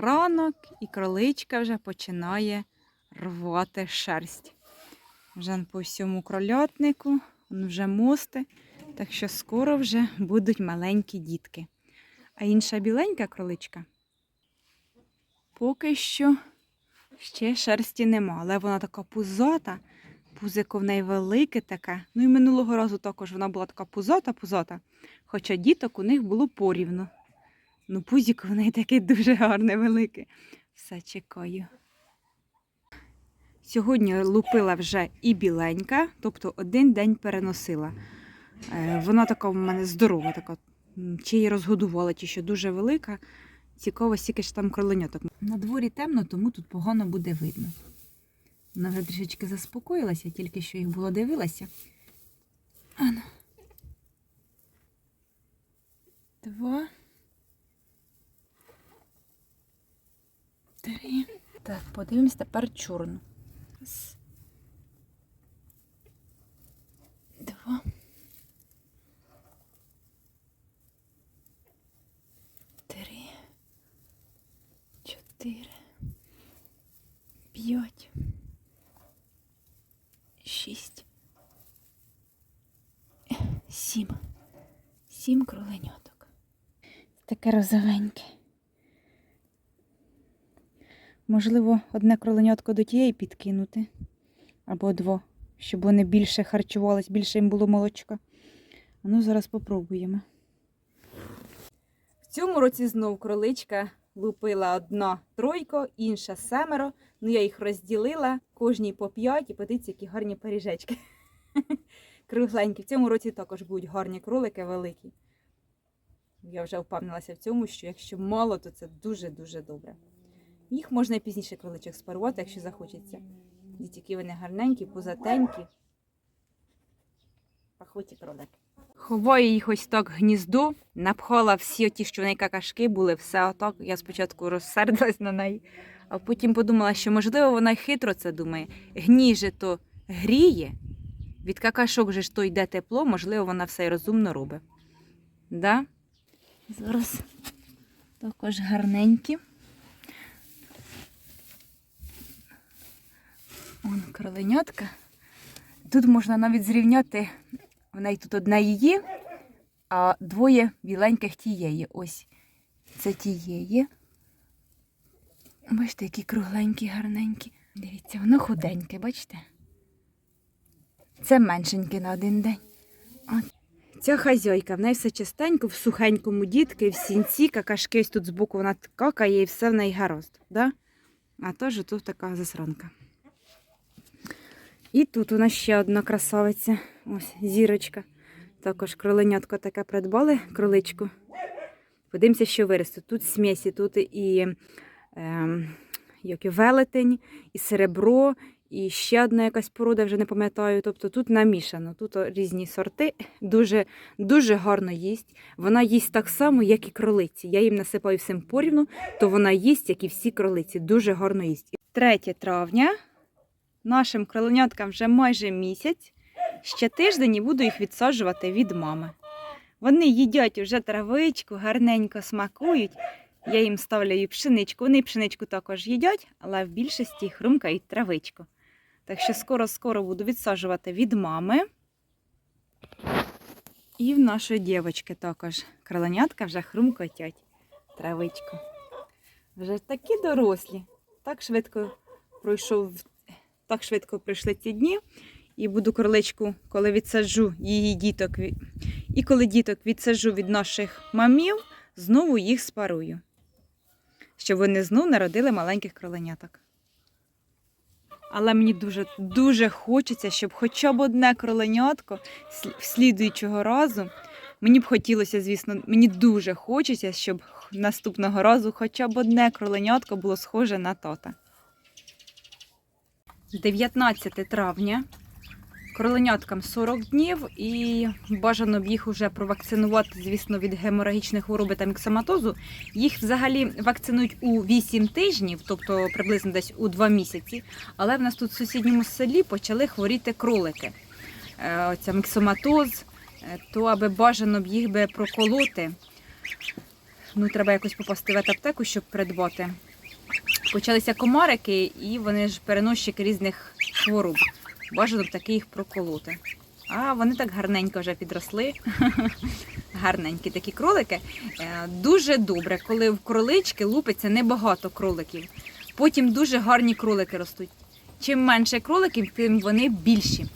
ранок, і кроличка вже починає рвати шерсть. Вже по всьому крольотнику, він вже мости, так що скоро вже будуть маленькі дітки. А інша біленька кроличка поки що ще шерсті нема, але вона така пузата, пузико в неї велике таке. Ну і минулого разу також вона була така пузата-пузата, хоча діток у них було порівну. Ну, пузик в неї таке дуже гарне, велике. Все чекаю. Сьогодні лупила вже і біленька, тобто один день переносила. Е, Вона така в мене здорова, така, чи її розгодувала, чи що дуже велика. Цікаво, скільки ж там кроленяток. На дворі темно, тому тут погано буде видно. Вона вже трішечки заспокоїлася, тільки що їх було дивилася. Ану. Два. Три. Так, подивимось тепер чорну. Раз. Два. Три. Чотири. П'ять. Шість. Сім. Сім кроленяток. Таке розовеньке. Можливо, одне кроленятко до тієї підкинути. Або дво, щоб вони більше харчувались, більше їм було молочка. Ну, зараз попробуємо. В цьому році знов кроличка лупила одна тройко, інша семеро. Ну, я їх розділила, кожній по п'ять, і подивіться, які гарні пиріжечки. Кругленькі. В цьому році також будуть гарні кролики великі. Я вже впевнилася в цьому, що якщо мало, то це дуже-дуже добре. Їх можна і пізніше кроличок спарувати, якщо захочеться. Дітки вони гарненькі, позатенькі. Пахуті кролики. Ховаю їх ось так гніздо, напхала всі ті, що в неї какашки були, все отак. Я спочатку розсердилась на неї, а потім подумала, що можливо вона й хитро це думає. Гніже то гріє, від какашок же ж то йде тепло, можливо, вона все й розумно робить. Да? Зараз також гарненькі. Вон кроленятка. Тут можна навіть зрівняти, в неї тут одна її, а двоє біленьких тієї. Ось це тієї. Бачите, які кругленькі, гарненькі. Дивіться, воно худеньке, бачите? Це меншеньке на один день. От. Ця хазяйка, в неї все чистенько, в сухенькому дітки, в сінці, какашки ось тут збоку вона какає і все в неї гаразд. Да? А теж тут така засранка. І тут у нас ще одна красавиця. Ось зірочка. Також кроленятко таке придбали, кроличку. Подивимося, що виросте. Тут смісі, тут і е, як і велетень, і серебро, і ще одна якась порода, вже не пам'ятаю. Тобто тут намішано. Тут різні сорти. Дуже, дуже гарно їсть. Вона їсть так само, як і кролиці. Я їм насипаю всім порівну, то вона їсть, як і всі кролиці. Дуже гарно їсть. 3 травня. Нашим кроленяткам вже майже місяць. Ще тиждень і буду їх відсаджувати від мами. Вони їдять уже травичку, гарненько смакують. Я їм ставлю пшеничку. Вони пшеничку також їдять, але в більшості хрумкають травичку. Так що скоро-скоро буду відсаджувати від мами. І в нашої дівчинки також кроленятка вже хрумкотять травичку. Вже такі дорослі. Так швидко пройшов так швидко пройшли ці дні. І буду кроличку, коли відсаджу її діток, і коли діток відсаджу від наших мамів, знову їх спарую. Щоб вони знов народили маленьких кроленяток. Але мені дуже, дуже хочеться, щоб хоча б одне кроленятко слі- слідуючого разу. Мені б хотілося, звісно, мені дуже хочеться, щоб наступного разу хоча б одне кроленятко було схоже на тота. 19 травня. Кроленяткам 40 днів і бажано б їх вже провакцинувати, звісно, від геморагічної хвороби та міксоматозу. Їх взагалі вакцинують у 8 тижнів, тобто приблизно десь у 2 місяці. Але в нас тут в сусідньому селі почали хворіти кролики. Е, Оця міксоматоз, е, то аби бажано б їх би проколоти. Ну, треба якось попасти в аптеку, щоб придбати. Почалися комарики, і вони ж переносчики різних хвороб. Бажано б таки їх проколоти. А вони так гарненько вже підросли. Гарненькі такі кролики. Е, Дуже добре, коли в кролички лупиться небагато кроликів. Потім дуже гарні кролики ростуть. Чим менше кроликів, тим вони більші.